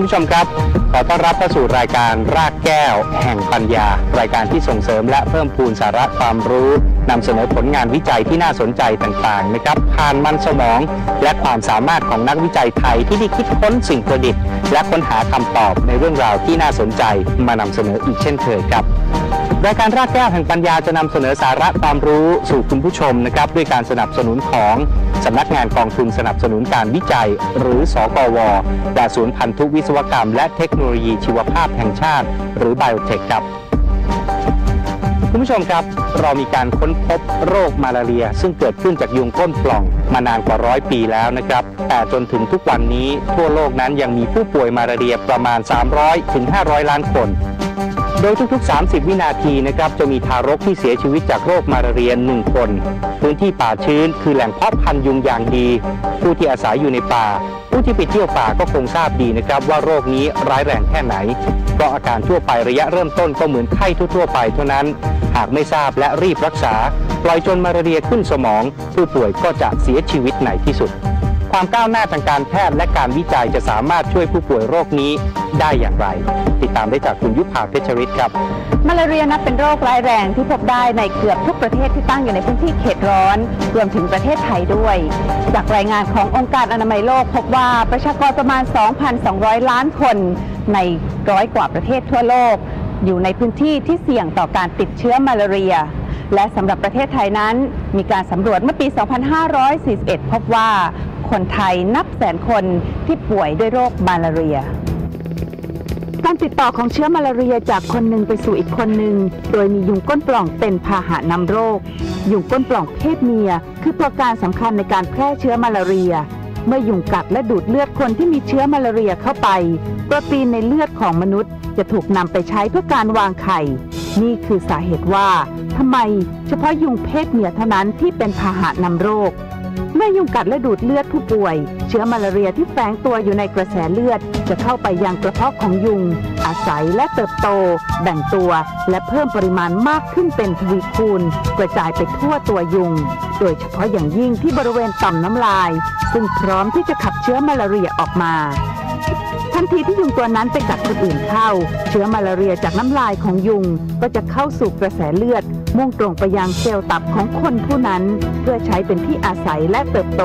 คุณผู้ชมครับ ขอต้อนรับเข้าสู่รายการรากแก้ว แห่งปัญญา รายการที่ส่งเสริมและเพิ่มพูนสาระความรู้นำเสนอผลงานวิจัยที่น่าสนใจต่างๆนะครับผ่านมันสมอง และความสามารถของนักวิจัยไทยที่ได้คิดค้นสิ่งประดิษฐ์ และค้นหาคำตอบในเรื่องราวที่น่าสนใจมานำเสนออีกเช่นเคยครับ รายการรากแก้วแห่งปัญญาจะนำเสนอสาระความรู้สู่คุณผู้ชมนะครับด้วยการสนับสนุนของสำนักงานกองทุนสนับสนุนการวิจัย หรือสกวและศูนย์พันธุวิศวกรรม และเทคโนโลยีชีวภาพแห่งชาติ หรือไบโอเทคครับคุณผู้ชมครับ เรามีการค้นพบโรคมาลาเรีย ซึ่งเกิดขึ้นจากยุงก้นปล่องมานานกว่าร้อยปีแล้วนะครับ แต่จนถึงทุกวันนี้ทั่วโลกนั้นยังมีผู้ป่วยมาลาเรียประมาณ 300ถึง500 ล้านคน โดยทุกๆ 30 วินาทีนะครับจะมีทารกที่เสียชีวิตจากโรคมาลาเรียหนึ่งคน พื้นที่ป่าชื้น คือแหล่งเพาะพันธุ์ยุงอย่างดี ผู้ที่อาศัยอยู่ในป่า ผู้ที่ไปเที่ยวป่าก็คงทราบดีนะครับว่าโรคนี้ร้ายแรงแค่ไหน เพราะอาการทั่วไประยะเริ่มต้นก็เหมือนไข้ทั่วๆไปเท่านั้น หากไม่ทราบและรีบรักษา ปล่อยจนมาลาเรียขึ้นสมอง ผู้ป่วยก็จะเสียชีวิตในที่สุด ความก้าวหน้าทางการแพทย์และการวิจัยจะสามารถช่วยผู้ป่วยโรคนี้ได้อย่างไร ติดตามได้จากคุณยุพาเพชรฤทธิ์ครับมาลาเรียนับเป็นโรคร้ายแรงที่พบได้ในเกือบทุกประเทศที่ตั้งอยู่ในพื้นที่เขตร้อน รวมถึงประเทศไทยด้วย จากรายงานขององค์การอนามัยโลก พบว่าประชากรประมาณ 2,200 ล้านคนในร้อยกว่าประเทศทั่วโลก อยู่ในพื้นที่ที่เสี่ยงต่อการติดเชื้อมาลาเรีย และสำหรับประเทศไทยนั้น มีการสำรวจเมื่อปี 2541 พบว่าคนไทยนับแสนคนที่ป่วยด้วยโรคมาลาเรีย การติดต่อของเชื้อมาลาเรียจากคนหนึ่งไปสู่อีกคนหนึ่ง โดยมียุงก้นปล่องเป็นพาหะนำโรค ยุงก้นปล่องเพศเมีย คือตัวการสำคัญในการแพร่เชื้อมาลาเรีย เมื่อยุงกัดและดูดเลือดคนที่มีเชื้อมาลาเรียเข้าไป โปรตีนในเลือดของมนุษย์จะถูกนำไปใช้เพื่อการวางไข่ นี่คือสาเหตุว่าทำไมเฉพาะยุงเพศเมียเท่านั้นที่เป็นพาหะนำโรค เมื่อยุงกัดและดูดเลือดผู้ป่วย เชื้อมาลาเรียที่แฝงตัวอยู่ในกระแสเลือด จะเข้าไปยังกระเพาะของยุง อาศัยและเติบโต แบ่งตัว และเพิ่มปริมาณมากขึ้นเป็นทวีคูณ กระจายไปทั่วตัวยุง โดยเฉพาะอย่างยิ่งที่บริเวณต่อมน้ำลาย ซึ่งพร้อมที่จะขับเชื้อมาลาเรียออกมา ทันทีที่ยุงตัวนั้นไปกัดคนอื่นเข้า เชื้อมาลาเรียจากน้ำลายของยุงก็จะเข้าสู่กระแสเลือด มุ่งตรงไปยังเซลล์ตับของคนผู้นั้น เพื่อใช้เป็นที่อาศัยและเติบโต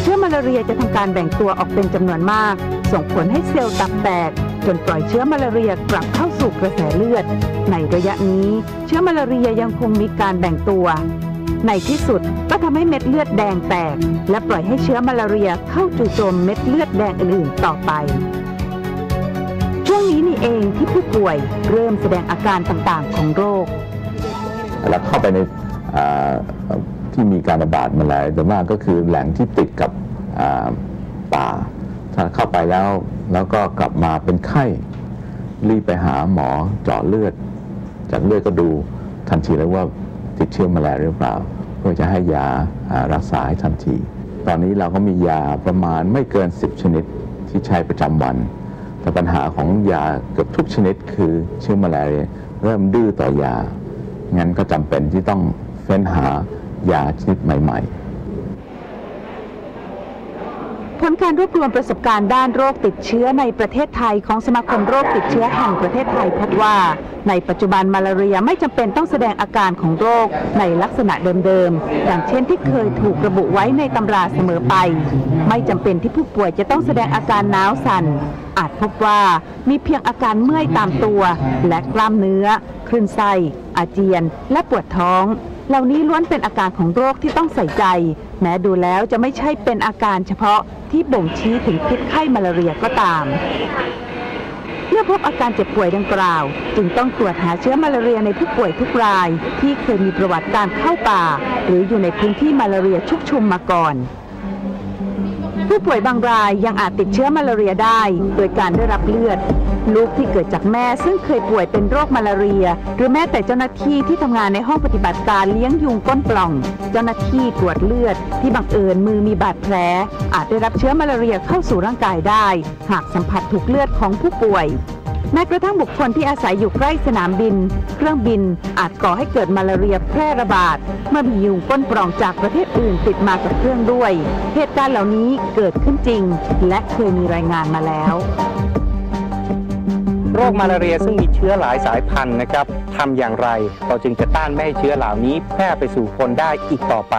เชื้อมาลาเรียจะทำการแบ่งตัวออกเป็นจำนวนมาก ส่งผลให้เซลล์ตับแตกจนปล่อยเชื้อมาลาเรียกลับเข้าสู่กระแสเลือด ในระยะนี้เชื้อมาลาเรียยังคงมีการแบ่งตัว ในที่สุดก็ทำให้เม็ดเลือดแดงแตก และปล่อยให้เชื้อมาลาเรียเข้าจู่โจมเม็ดเลือดแดงอื่นๆต่อไป ช่วงนี้นี่เองที่ผู้ป่วยเริ่มแสดงอาการต่างๆของโรค แล้วเข้าไปในที่มีการระบาดมาแล้วแต่มากก็คือแหล่งที่ติดกับอ่าป่า ถ้าเข้าไปแล้วแล้วก็กลับมาเป็นไข้ รีบไปหาหมอเจาะเลือด จากเลือดก็ดูทันทีแล้วว่าติดเชื้อมาแล้วหรือเปล่า เพื่อจะให้ยาอ่ารักษาให้ทันที ตอนนี้เราก็มียาประมาณไม่เกิน 10 ชนิดที่ใช้ประจำวัน แต่ปัญหาของยาเกือบทุกชนิดคือเชื้อมาลาเรียเริ่มดื้อต่อยา งั้นก็จำเป็นที่ต้องเฟ้นหายาชนิดใหม่ ๆ ผลการรวบรวมประสบการณ์ด้านโรคติดเชื้อในประเทศไทยของสมาคมโรคติดเชื้อแห่งประเทศไทยพบว่า ในปัจจุบันมาลาเรียไม่จำเป็นต้องแสดงอาการของโรคในลักษณะเดิมๆอย่างเช่นที่เคยถูกระบุไว้ในตำราเสมอไป ไม่จำเป็นที่ผู้ป่วยจะต้องแสดงอาการหนาวสั่น อาจพบว่ามีเพียงอาการเมื่อยตามตัว และกล้ามเนื้อคลื่นไส้อาเจียน และปวดท้อง เหล่านี้ล้วนเป็นอาการของโรคที่ต้องใส่ใจ แม้ดูแล้วจะไม่ใช่เป็นอาการเฉพาะที่บ่งชี้ถึงพิษไข้มาลาเรียก็ตามเมื่อพบอาการเจ็บป่วยดังกล่าว จึงต้องตรวจหาเชื้อมาลาเรียในผู้ป่วยทุกราย ที่เคยมีประวัติการเข้าป่า หรืออยู่ในพื้นที่มาลาเรียชุกชุมมาก่อน ผู้ป่วยบางรายยังอาจติดเชื้อมาลาเรียได้ โดยการได้รับเลือด ลูกที่เกิดจากแม่ซึ่งเคยป่วยเป็นโรคมาลาเรีย หรือแม้แต่เจ้าหน้าที่ที่ทำงานในห้องปฏิบัติการเลี้ยงยุงก้นปล่อง เจ้าหน้าที่ตรวจเลือด ที่บังเอิญมือมีบาดแผล อาจได้รับเชื้อมาลาเรียเข้าสู่ร่างกายได้ หากสัมผัสถูกเลือดของผู้ป่วย แม้กระทั่งบุคคลที่อาศัยอยู่ใกล้สนามบิน เครื่องบินอาจก่อให้เกิดมาลาเรียแพร่ระบาด เมื่อมียุงก้นปล่องจากประเทศอื่นติดมากับเครื่องด้วย เหตุการณ์เหล่านี้เกิดขึ้นจริง และเคยมีรายงานมาแล้ว โรคมาลาเรียซึ่งมีเชื้อหลายสายพันธุ์นะครับทำอย่างไรเราจึงจะต้านไม่ให้เชื้อเหล่านี้แพร่ไปสู่คนได้อีกต่อไป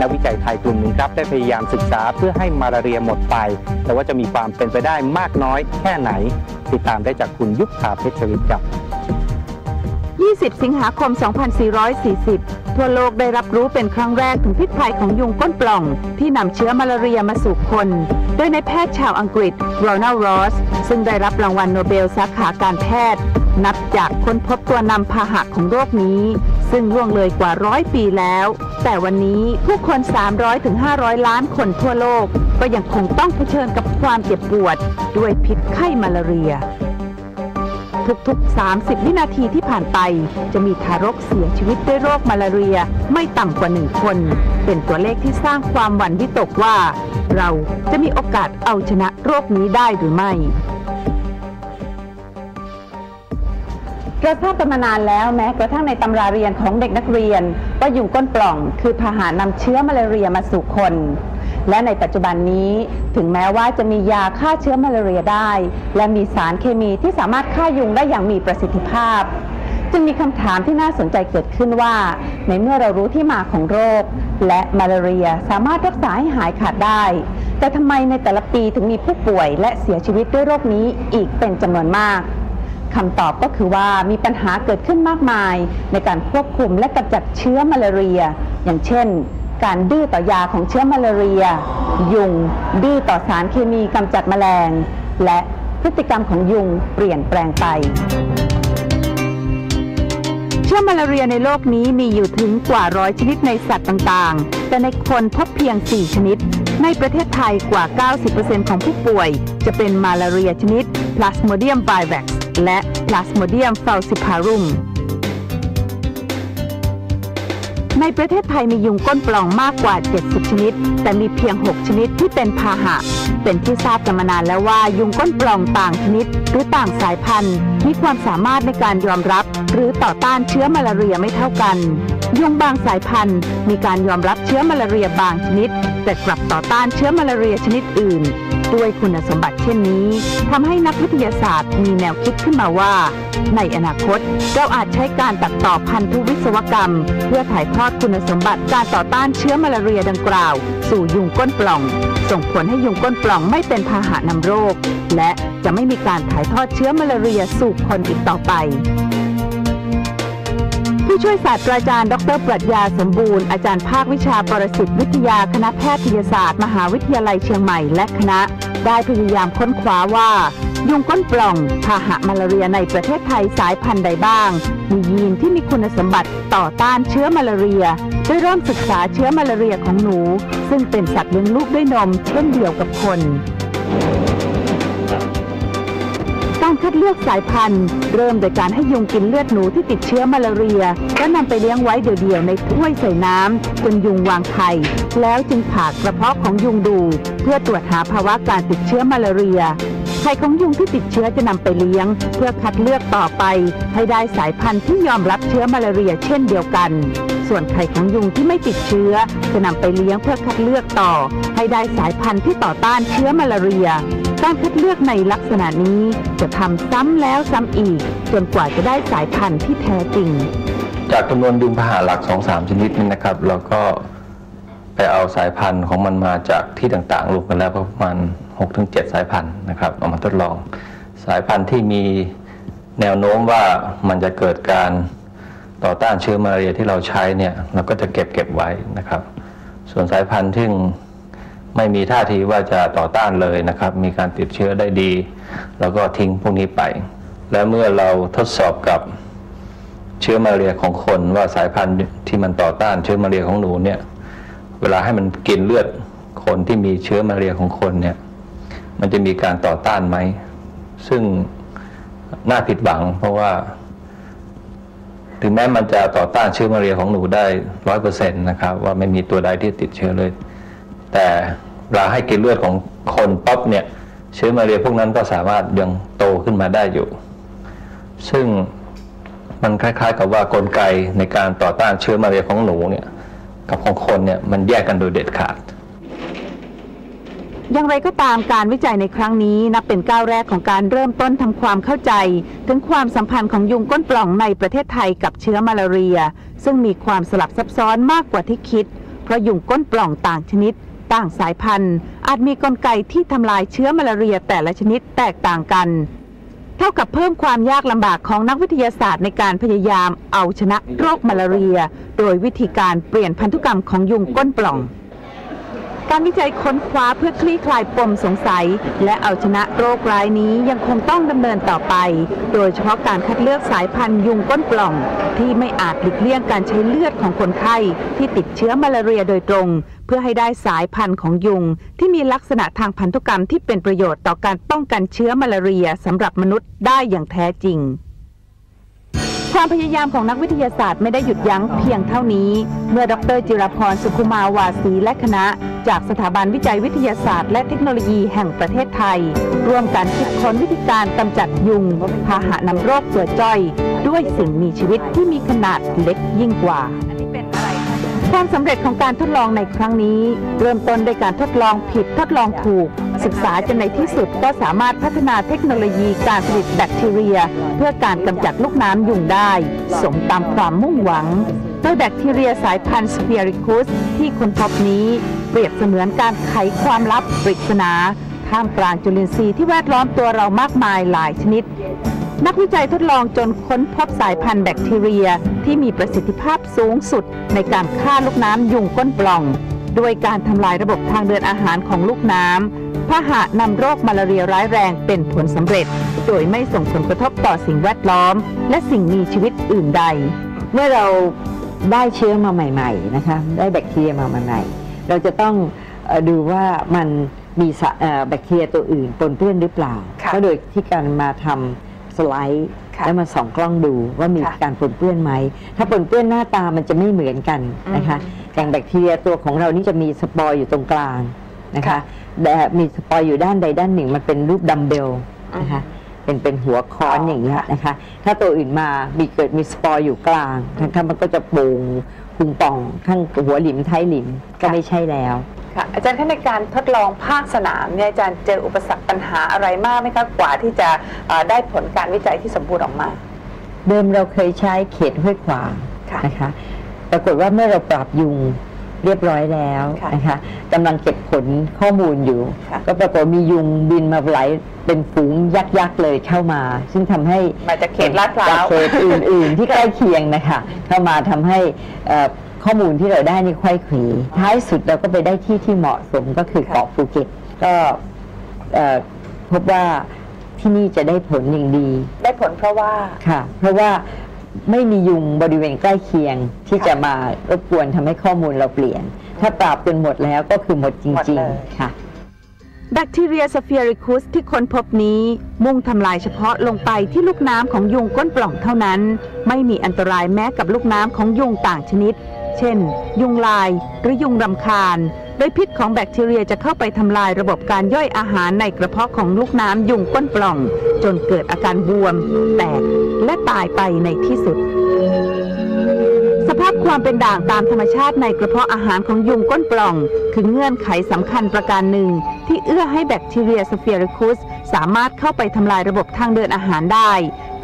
นักวิจัยไทยกลุ่มหนึ่งครับได้พยายามศึกษาเพื่อให้มาลาเรียหมดไป แต่ว่าจะมีความเป็นไปได้มากน้อยแค่ไหน ติดตามได้จากคุณยุคถาเพชรวิทย์ครับ 20 สิงหาคม 2440 ทั่วโลกได้รับรู้เป็นครั้งแรกถึงพิษภัยของยุงก้นปล่อง ที่นำเชื้อมาลาเรียมาสู่คน โดยในแพทย์ชาวอังกฤษโรนัลด์รอสซึ่งได้รับรางวัลโนเบลสาขาการแพทย์ นับจากค้นพบตัวนำพาหะของโรคนี้ ซึ่งล่วงเลยกว่าร้อยปีแล้ว แต่วันนี้ผู้คน 300-500 ล้านคนทั่วโลก ก็ยังคงต้องเผชิญกับความเจ็บปวด ด้วยพิษไข้มาลาเรีย ทุกๆ 30 วินาทีที่ผ่านไป จะมีทารกเสียชีวิตด้วยโรคมาลาเรียไม่ต่ำกว่าหนึ่งคน เป็นตัวเลขที่สร้างความหวั่นวิตกว่า เราจะมีโอกาสเอาชนะโรคนี้ได้หรือไม่เราทราบกันมานานแล้วแม้กระทั่งในตำราเรียนของเด็กนักเรียน ว่ายุงก้นปล่อง คือพาหะนำเชื้อมาลาเรียมาสู่คน และในปัจจุบันนี้ถึงแม้ว่าจะมียาฆ่าเชื้อมาลาเรียได้ และมีสารเคมีที่สามารถฆ่ายุงได้อย่างมีประสิทธิภาพ จึงมีคำถามที่น่าสนใจเกิดขึ้นว่า ในเมื่อเรารู้ที่มาของโรค และมาลาเรียสามารถรักษาให้หายขาดได้ แต่ทำไมในแต่ละปีถึงมีผู้ป่วย และเสียชีวิตด้วยโรคนี้อีกเป็นจำนวนมากคำตอบก็คือว่ามีปัญหาเกิดขึ้นมากมาย ในการควบคุมและกำจัดเชื้อมาลาเรีย อย่างเช่น การดื้อต่อยาของเชื้อมาลาเรีย ยุง ดื้อต่อสารเคมีกำจัดแมลง และพฤติกรรมของยุงเปลี่ยนแปลงไป เชื้อมาลาเรียในโลกนี้มีอยู่ถึงกว่าร้อยชนิดในสัตว์ต่างๆ แต่ในคนพบเพียง 4 ชนิด ในประเทศไทยกว่า 90%ของผู้ป่วย จะเป็นมาลาเรียชนิด Plasmodium vivax และ Plasmodium falciparum ในประเทศไทยมียุงก้นปล่องมากกว่า 70 ชนิด แต่มีเพียง 6 ชนิดที่เป็นพาหะ เป็นที่ทราบกันมานานแล้วว่ายุงก้นปล่องต่างชนิด หรือต่างสายพันธุ์ มีความสามารถในการยอมรับ หรือต่อต้านเชื้อมาลาเรียไม่เท่ากัน ยุงบางสายพันธุ์ มีการยอมรับเชื้อมาลาเรียบางชนิด แต่กลับต่อต้านเชื้อมาลาเรียชนิดอื่น ด้วยคุณสมบัติเช่นนี้ทำให้นักวิทยาศาสตร์มีแนวคิดขึ้นมาว่า ในอนาคตเราอาจใช้การตัดต่อพันธุวิศวกรรม เพื่อถ่ายทอดคุณสมบัติการต่อต้านเชื้อมาลาเรียดังกล่าว สู่ยุงก้นปล่อง ส่งผลให้ยุงก้นปล่องไม่เป็นพาหะนำโรค และจะไม่มีการถ่ายทอดเชื้อมาลาเรียสู่คนอีกต่อไป ผู้ช่วยศาสตราจารย์ ดรปรัชญาสมบูรณ์ อาจารย์ภาควิชาปรสิตวิทยาคณะแพทยศาสตร์ มหาวิทยาลัยเชียงใหม่และคณะ ได้พยายามค้นคว้าว่า ยุงก้นปล่องพาหะมาลาเรียในประเทศไทยสายพันธุ์ใดบ้าง มียีนที่มีคุณสมบัติต่อต้านเชื้อมาลาเรียโดยเริ่มศึกษาเชื้อมาลาเรียของหนู ซึ่งเป็นสัตว์เลี้ยงลูกด้วยนมเช่นเดียวกับคน ดเลือกสายพันธุ์ เริ่มโดยการให้ยุงกินเลือดหนูที่ติดเชื้อมาลาเรีย และนำไปเลี้ยงไว้เดี่ยวๆในถ้วยใส่น้ำจนยุงวางไข่แล้วจึงผ่ากระเพาะของยุงดู เพื่อตรวจหาภาวะการติดเชื้อมาลาเรียไข่ของยุงที่ติดเชื้อจะนำไปเลี้ยง เพื่อคัดเลือกต่อไป ให้ได้สายพันธุ์ที่ยอมรับเชื้อมาลาเรียเช่นเดียวกัน ส่วนไข่ของยุงที่ไม่ติดเชื้อ จะนำไปเลี้ยงเพื่อคัดเลือกต่อ ให้ได้สายพันธุ์ที่ต่อต้านเชื้อมาลาเรีย การคัดเลือกในลักษณะนี้จะทำซ้ำแล้วซ้ำอีก จนกว่าจะได้สายพันธุ์ที่แท้จริง จากจำนวนยุงพาหะหลัก2องสามชนิดนี้นะครับเราก็ไปเอาสายพันธุ์ของมันมาจากที่ต่างๆรวมกันแล้วประมาณ6-7สายพันธุ์นะครับเอามาทดลอง สายพันธุ์ที่มีแนวโน้มว่ามันจะเกิดการต่อต้านเชื้อมาลาเรียที่เราใช้เนี่ยเราก็จะเก็บเก็บไว้นะครับ ส่วนสายพันธุ์ที่ ไม่มีท่าทีว่าจะต่อต้านเลยนะครับ มีการติดเชื้อได้ดี แล้วก็ทิ้งพวกนี้ไป และเมื่อเราทดสอบกับเชื้อมาเรียของคนว่าสายพันธุ์ที่มันต่อต้านเชื้อมาเรียของหนูเนี่ยเวลาให้มันกินเลือดคนที่มีเชื้อมาเรียของคนเนี่ยมันจะมีการต่อต้านไหม ซึ่งน่าผิดหวัง เพราะว่า ถึงแม้มันจะต่อต้านเชื้อมาลาเรียของหนูได้ร้อยเปอร์เซ็นต์นะครับ ว่าไม่มีตัวใดที่ติดเชื้อเลย แต่เวลาให้กินเลือดของคนป๊อบเนี่ยเชื้อมาเรียพวกนั้นก็สามารถยังโตขึ้นมาได้อยู่ ซึ่งมันคล้าย ๆ กับว่ากลไกในการต่อต้านเชื้อมาลาเรียของหนูเนี่ยกับของคนเนี่ยมันแยกกันโดยเด็ดขาด อย่างไรก็ตามการวิจัยในครั้งนี้นับเป็นก้าวแรกของการเริ่มต้นทำความเข้าใจ ถึงความสัมพันธ์ของยุงก้นปล่องในประเทศไทยกับเชื้อมาลาเรีย ซึ่งมีความสลับซับซ้อนมากกว่าที่คิด เพราะยุงก้นปล่องต่างชนิด ต่างสายพันธุ์ อาจมีกลไกที่ทำลายเชื้อมาลาเรียแต่ละชนิดแตกต่างกัน เท่ากับเพิ่มความยากลำบากของนักวิทยาศาสตร์ในการพยายามเอาชนะโรคมาลาเรีย โดยวิธีการเปลี่ยนพันธุกรรมของยุงก้นปล่อง การวิจัยค้นคว้าเพื่อคลี่คลายปมสงสัย และเอาชนะโรคร้ายนี้ยังคงต้องดำเนินต่อไป โดยเฉพาะการคัดเลือกสายพันธุ์ยุงก้นปล่อง ที่ไม่อาจหลีกเลี่ยงการใช้เลือดของคนไข้ที่ติดเชื้อมาลาเรียโดยตรง เพื่อให้ได้สายพันธุ์ของยุง ที่มีลักษณะทางพันธุกรรมที่เป็นประโยชน์ต่อการป้องกันเชื้อมาลาเรียสำหรับมนุษย์ได้อย่างแท้จริง ความพยายามของนักวิทยาศาสตร์ไม่ได้หยุดยั้งเพียงเท่านี้ เมื่อดรจิรพรสุขุมาวาสีและคณะ จากสถาบันวิจัยวิทยาศาสตร์ และเทคโนโลยีแห่งประเทศไทย ร่วมกันคิดค้นวิธีการกำจัดยุงพาหะนำโรคตัวจ้อย ด้วยสิ่งมีชีวิตที่มีขนาดเล็กยิ่งกว่า ความสำเร็จของการทดลองในครั้งนี้ เริ่มต้นด้วยการทดลองผิดทดลองถูก ศึกษาจนในที่สุดก็สามารถพัฒนาเทคโนโลยีการผลิตแบคทีเรีย เพื่อการกำจัดลูกน้ำยุงได้ สมตามความมุ่งหวังโดยแบคทีเรียสายพันธุ์สเปียริคุสที่ค้นพบนี้ เปรียบเสมือนการไขความลับปริศนาท่ามกลางจุลินทรีย์ที่แวดล้อมตัวเรามากมายหลายชนิด นักวิจัยทดลองจนค้นพบสายพันธุ์แบคทีเรีย ที่มีประสิทธิภาพสูงสุด ในการฆ่าลูกน้ำยุงก้นปล่อง ด้วยการทำลายระบบทางเดินอาหารของลูกน้ำพาหะนำโรคมาลาเรียร้ายแรงเป็นผลสำเร็จ โดยไม่ส่งผลกระทบต่อสิ่งแวดล้อม และสิ่งมีชีวิตอื่นใด เมื่อเราได้เชื้อมาใหม่ ๆ นะคะได้แบคทีเรียมาใหม่ๆเราจะต้องเอ่อดูว่ามันมีสะเอ่อแบคทีเรียตัวอื่นปนเปื้อนหรือเปล่าค่ะก็โดยที่การมาทำ สไลด์ค่ะแล้วมาส่องกล้องดูว่ามีค่ะการปนเปื้อนไหม ถ้าปนเปื้อนหน้าตามันจะไม่เหมือนกันนะคะอย่างแบคทีเรียตัวของเรานี่จะมีสปอร์อยู่ตรงกลางนะคะค่ะแต่มีสปอร์อยู่ด้านใดด้านหนึ่งมันเป็นรูปดัมเบลนะคะเป็นเป็นหัวค้อนอ๋ออย่างนี้ยค่ะนะคะ ถ้าตัวอื่นมามีเกิดมีสปอร์อยู่กลางนะคะมันก็จะโป่งพุงป่องข้างหัวหลิมท้ายหลิมก็ไม่ใช่แล้ว ค่ะอาจารย์คะในการทดลองภาคสนามเนี่ยอาจารย์เจออุปสรรคปัญหาอะไรมากไหมคะกว่าที่จะเอ่อได้ผลการวิจัยที่สมบูรณ์ออกมา เดิมเราเคยใช้เขตห้วยขวางค่ะนะคะปรากฏว่าเมื่อเราปรับยุงเรียบร้อยแล้วค่ะนะคะกำลังเก็บผลข้อมูลอยู่ค่ะก็ปรากฏมียุงบินมาหลายเป็นฝูงยักษ์ๆเลยเข้ามา ซึ่งทำให้มาจากเขตลาดพร้าวจกเขตอื่น ๆ ที่ใกล้เคียงนะคะเข้ามาทำให้เอ่อ ข้อมูลที่เราได้นี่ค่อยเขวท้ายสุดเราก็ไปได้ที่ที่เหมาะสมก็คือค่ะเกาะภูเก็ตก็เอ่อพบว่าที่นี่จะได้ผลอย่างดี ได้ผลเพราะว่าค่ะ เพราะว่าไม่มียุงบริเวณใกล้เคียงที่จะมารบกวนทำให้ข้อมูลเราเปลี่ยน ถ้าปราบจนหมดแล้วก็คือหมดจหมดริงเลยๆค่ะ แบคทีเรียสเฟียริคุสที่ค้นพบนี้มุ่งทำลายเฉพาะลงไปที่ลูกน้ำของยุงก้นปล่องเท่านั้น ไม่มีอันตรายแม้กับลูกน้ำของยุงต่างชนิด เช่น ยุงลายหรือยุงรำคาญ โดยพิษของแบคทีเรียจะเข้าไปทำลายระบบการย่อยอาหารในกระเพาะของลูกน้ำยุงก้นปล่อง จนเกิดอาการบวม แตก และตายไปในที่สุด สภาพความเป็นด่างตามธรรมชาติในกระเพาะอาหารของยุงก้นปล่อง คือเงื่อนไขสำคัญประการหนึ่ง ที่เอื้อให้แบคทีเรียสเฟียริคุสสามารถเข้าไปทำลายระบบทางเดินอาหารได้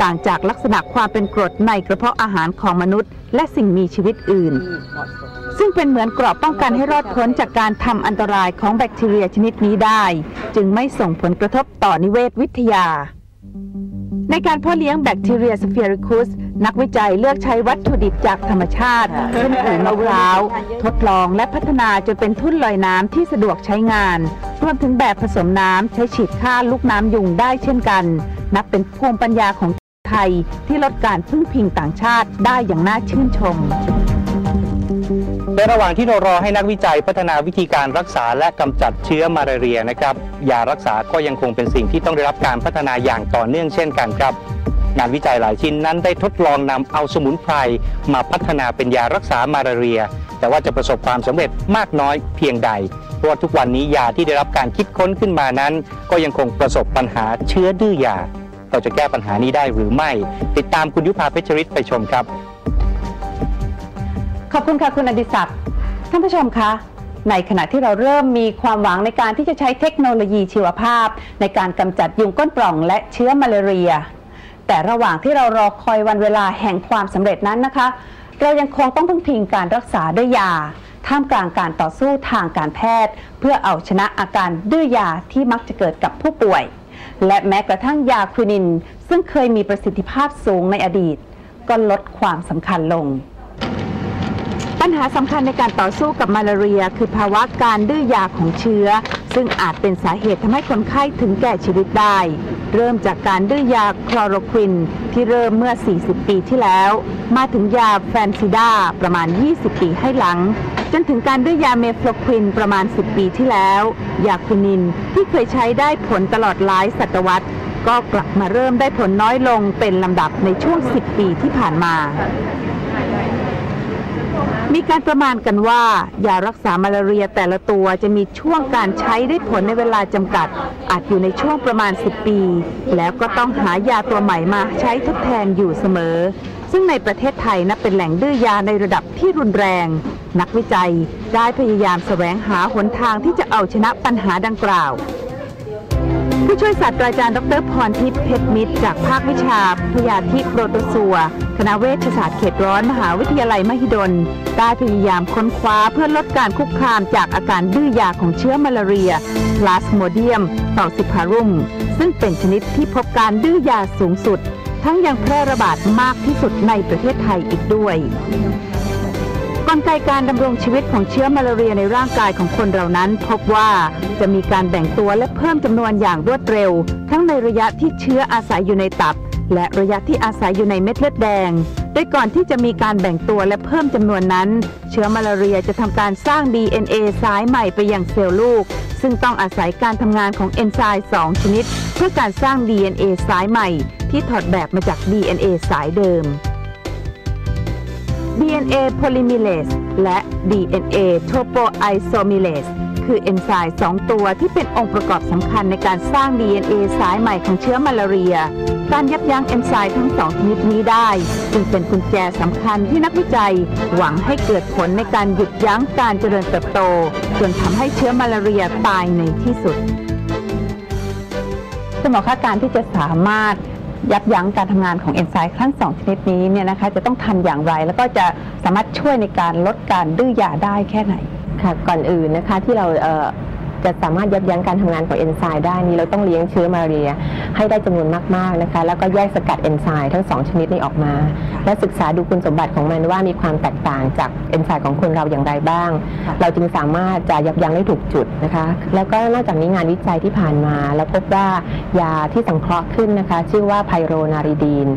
ต่างจากลักษณะความเป็นกรดในกระเพาะอาหารของมนุษย์ และสิ่งมีชีวิตอื่น ซึ่งเป็นเหมือนเกราะป้องกันให้รอดพ้นจากการทำอันตรายของแบคทีเรียชนิดนี้ได้ จึงไม่ส่งผลกระทบต่อนิเวศวิทยา ในการเพาะเลี้ยงแบคทีเรียสเฟียริคุสนักวิจัยเลือกใช้วัตถุดิบจากธรรมชาติเช่นปุ๋ยมะพร้าว ทดลองและพัฒนาจนเป็นทุ่นลอยน้ำที่สะดวกใช้งาน รวมถึงแบบผสมน้ำใช้ฉีดฆ่าลูกน้ำยุงได้เช่นกัน นับเป็นภูมิปัญญาของ ไทยที่ลดการพึ่งพิงต่างชาติได้อย่างน่าชื่นชมในระหว่างที่เรารอให้นักวิจัยพัฒนาวิธีการรักษาและกำจัดเชื้อมาลาเรียนะครับยารักษาก็ยังคงเป็นสิ่งที่ต้องได้รับการพัฒนาอย่างต่อเนื่องเช่นกันครับ งานวิจัยหลายชิ้นนั้นได้ทดลองนำเอาสมุนไพรมาพัฒนาเป็นยารักษามาลาเรีย แต่ว่าจะประสบความสำเร็จมากน้อยเพียงใดเพราะทุกวันนี้ยาที่ได้รับการคิดค้นขึ้นมานั้น ก็ยังคงประสบปัญหาเชื้อดื้อยา เราจะแก้ปัญหานี้ได้หรือไม่ ติดตามคุณยุพาเพชรริศไปชมครับ ขอบคุณค่ะคุณอดิศักดิ์ท่านผู้ชมคะในขณะที่เราเริ่มมีความหวังในการที่จะใช้เทคโนโลยีชีวภาพ ในการกำจัดยุงก้นปล่องและเชื้อมาลาเรีย แต่ระหว่างที่เรารอคอยวันเวลาแห่งความสำเร็จนั้นนะคะ เรายังคงต้องพึ่งพิงการรักษาด้วยยา ท่ามกลางการต่อสู้ทางการแพทย์ เพื่อเอาชนะอาการดื้อยาที่มักจะเกิดกับผู้ป่วย และแม้กระทั่งยาควินิน ซึ่งเคยมีประสิทธิภาพสูงในอดีต ก็ลดความสำคัญลง ปัญหาสำคัญในการต่อสู้กับมาลาเรีย คือภาวะการดื้อยาของเชื้อ ซึ่งอาจเป็นสาเหตุทำให้คนไข้ถึงแก่ชีวิตได้ เริ่มจากการดื้อยาคลอโรควิน ที่เริ่มเมื่อ 40 ปีที่แล้ว มาถึงยาแฟนซิดาประมาณ 20 ปีให้หลัง จนถึงการดื้อยาเมฟลควินประมาณ 10 ปีที่แล้ว ยาควินินที่เคยใช้ได้ผลตลอดหลายศตวรรษ ก็กลับมาเริ่มได้ผลน้อยลงเป็นลำดับในช่วง 10 ปีที่ผ่านมา มีการประมาณกันว่า ยารักษามาลาเรียแต่ละตัวจะมีช่วงการใช้ได้ผลในเวลาจำกัด อาจอยู่ในช่วงประมาณ 10 ปี แล้วก็ต้องหายาตัวใหม่มาใช้ทดแทนอยู่เสมอ ซึ่งในประเทศไทยนับเป็นแหล่งดื้อยาในระดับที่รุนแรง นักวิจัยได้พยายามแสวงหาหนทางที่จะเอาชนะปัญหาดังกล่าว ผู้ช่วยศาสตราจารย์ดรพรทิพย์เพชรมิตร จากภาควิชาพยาธิโปรโตซัวคณะเวชศาสตร์เขตร้อนมหาวิทยาลัยมหิดล ได้พยายามค้นคว้าเพื่อลดการคุกคามจากอาการดื้อยาของเชื้อมาลาเรียพลาสโมเดียมต่อซิพารุม ซึ่งเป็นชนิดที่พบการดื้อยาสูงสุด ทั้งยังแพร่ระบาดมากที่สุดในประเทศไทยอีกด้วย กลไกการดำรงชีวิตของเชื้อมาลาเรียในร่างกายของคนเรานั้น พบว่าจะมีการแบ่งตัวและเพิ่มจำนวนอย่างรวดเร็ว ทั้งในระยะที่เชื้ออาศัยอยู่ในตับ และระยะที่อาศัยอยู่ในเม็ดเลือดแดงโดยก่อนที่จะมีการแบ่งตัวและเพิ่มจำนวนนั้น เชื้อมาลาเรียจะทำการสร้าง DNA สายใหม่ไปยังเซลล์ลูก ซึ่งต้องอาศัยการทำงานของเอนไซม์2 ชนิด เพื่อการสร้าง DNA สายใหม่ ที่ถอดแบบมาจาก DNA สายเดิม DNA polymerase และ DNA topoisomerase คือเอนไซม์2ตัวที่เป็นองค์ประกอบสำคัญในการสร้าง DNA สายใหม่ของเชื้อมาลาเรีย การยับยั้งเอนไซม์ทั้งสองชนิดนี้ได้ จึงเป็นกุญแจสำคัญที่นักวิจัย หวังให้เกิดผลในการหยุดยั้งการเจริญเติบโต จนทำให้เชื้อมาลาเรียตายในที่สุดคุณหมอคะการที่จะสามารถ ยับยั้งการทำงานของเอนไซม์ทั้งสองชนิดนี้เนี่ยนะคะจะต้องทำอย่างไร แล้วก็จะสามารถช่วยในการลดการดื้อยาได้แค่ไหนค่ะก่อนอื่นนะคะที่เราเจะสามารถยับยั้งการทำงานของเอนไซม์ได้นี้เราต้องเลี้ยงเชื้อมาลาเรีย ให้ได้จำนวนมากๆนะคะ แล้วก็แยกสกัดเอนไซม์ทั้งสองชนิดนี้ออกมา และศึกษาดูคุณสมบัติของมันว่ามีความแตกต่างจากเอนไซม์ของคนเราอย่างไรบ้างค่ะเราจึงสามารถจะยับยั้งได้ถูกจุดนะคะ แล้วก็นอกจากนี้งานวิจัยที่ผ่านมาเราพบว่ายาที่สังเคราะห์ขึ้นนะคะ ชื่อว่าไพโรนาริดีน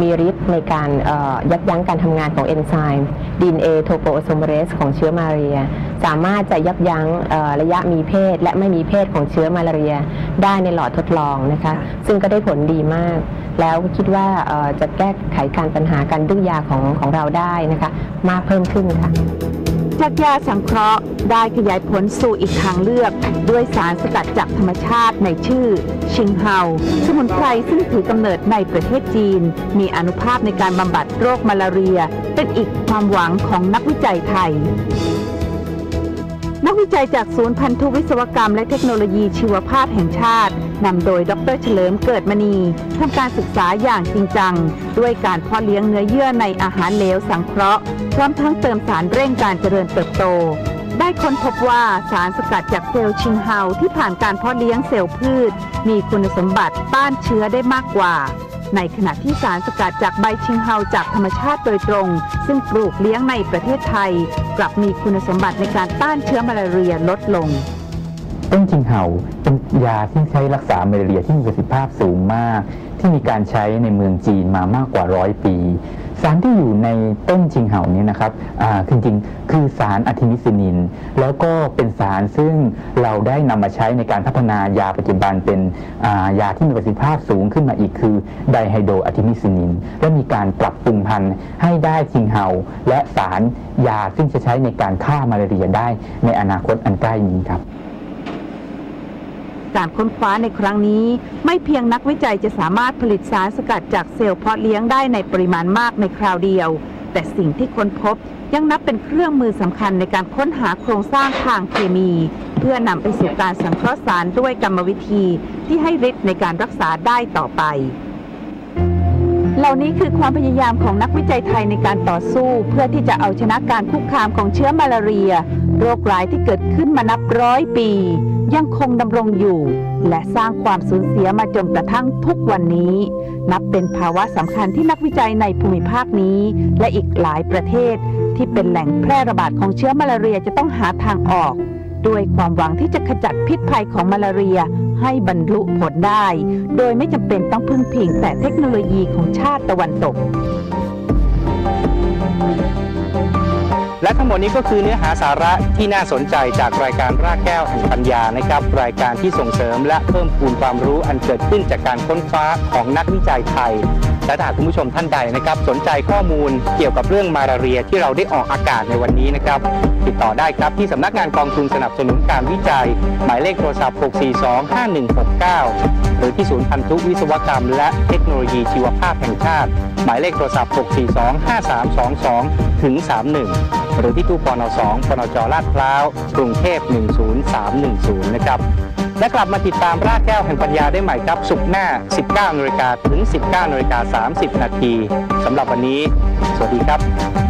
มีฤทธิ์ในการเอ่อยับยั้งการทำงานของเอนไซม์ DNA topoisomerase ของเชื้อมาลาเรีย สามารถจะยับยั้งเอ่อระยะมีเพศและไม่มีเพศของเชื้อมาลาเรียได้ในหลอดทดลองนะคะ ซึ่งก็ได้ผลดีมาก แล้วคิดว่าจะแก้ไขการปัญหาการดื้อยาของของเราได้นะคะ มากเพิ่มขึ้นค่ะจากยาสังเคราะห์ได้ขยายผลสู่อีกทางเลือก ด้วยสารสกัดจากธรรมชาติในชื่อ ชิงเฮา สมุนไพรซึ่งถือกำเนิดในประเทศจีน มีอนุภาพในการบำบัดโรคมาลาเรีย เป็นอีกความหวังของนักวิจัยไทย นักวิจัยจากศูนย์พันธุวิศวกรรมและเทคโนโลยีชีวภาพแห่งชาติ นำโดยดรเฉลิมเกิดมณีทำการศึกษาอย่างจริงจัง ด้วยการเพาะเลี้ยงเนื้อเยื่อในอาหารเหลวสังเคราะห์ พร้อมทั้งเติมสารเร่งการเจริญเติบโต ได้ค้นพบว่าสารสกัดจากเซลล์ชิงเฮาที่ผ่านการเพาะเลี้ยงเซลล์พืช มีคุณสมบัติต้านเชื้อได้มากกว่า ในขณะที่สารสกัดจากใบชิงเฮาจากธรรมชาติโดยตรง ซึ่งปลูกเลี้ยงในประเทศไทย กลับมีคุณสมบัติในการต้านเชื้อมาลาเรียลดลง ต้นชิงเฮาเป็นยาที่ใช้รักษามาลาเรียที่มีประสิทธิภาพสูงมาก ที่มีการใช้ในเมืองจีนมามากกว่าร้อยปี สารที่อยู่ในต้นชิงเห่านี้นะครับคือจริงๆ คือสารอะทิมิซินิน แล้วก็เป็นสารซึ่งเราได้นำมาใช้ในการพัฒนายาปัจจุบันเป็นายาที่มีประสิทธิภาพสูงขึ้นมาอีกคือไดไฮโดรอะทิมิซินิน และมีการปรับปรุงพันธุ์ให้ได้ชิงเห่าและสารยาซึ่งจะใช้ในการฆ่ามาลาเรียได้ในอนาคตอันใกล้นี้ครับ การค้นคว้าในครั้งนี้ ไม่เพียงนักวิจัยจะสามารถผลิตสารสกัดจากเซลล์เพาะเลี้ยงได้ในปริมาณมากในคราวเดียว แต่สิ่งที่ค้นพบยังนับเป็นเครื่องมือสำคัญในการค้นหาโครงสร้างทางเคมี เพื่อนำไปสู่การสังเคราะห์สารด้วยกรรมวิธีที่ให้ฤทธิ์ในการรักษาได้ต่อไป เหล่านี้คือความพยายามของนักวิจัยไทยในการต่อสู้เพื่อที่จะเอาชนะการคุกคามของเชื้อมาลาเรีย โรคร้ายที่เกิดขึ้นมานับร้อยปี ยังคงดำรงอยู่ และสร้างความสูญเสียมาจนกระทั่งทุกวันนี้ นับเป็นภาวะสำคัญที่นักวิจัยในภูมิภาคนี้ และอีกหลายประเทศ ที่เป็นแหล่งแพร่ระบาดของเชื้อมาลาเรียจะต้องหาทางออก ด้วยความหวังที่จะขจัดพิษภัยของมาลาเรีย ให้บรรลุผลได้ โดยไม่จำเป็นต้องพึ่งพิงแต่เทคโนโลยีของชาติตะวันตก และทั้งหมดนี้ก็คือเนื้อหาสาระที่น่าสนใจจากรายการรากแก้วแห่งปัญญานะครับ รายการที่ส่งเสริมและเพิ่มพูนความรู้อันเกิดขึ้นจากการค้นคว้าของนักวิจัยไทย และถ้าหากคุณผู้ชมท่านใดนะครับ สนใจข้อมูลเกี่ยวกับเรื่องมาลาเรียที่เราได้ออกอากาศในวันนี้นะครับ ติดต่อได้ครับที่สำนักงานกองทุนสนับสนุนการวิจัย หมายเลขโทรศัพท์ 642-5169 หรือที่ศูนย์พันธุวิศวกรรม และเทคโนโลยีชีวภาพแห่งชาติ หมายเลขโทรศัพท์ 642-5322 ถึง 31 หรือที่ตู้ปน2ปนจลาดพร้าวกรุงเทพ 10310 นะครับ และกลับมาติดตามรากแก้วแห่งปัญญาได้ใหม่ครับ สุกหน้า 19นาฬิกาถึง 19นาฬิกา30 นาทีสำหรับวันนี้ สวัสดีครับ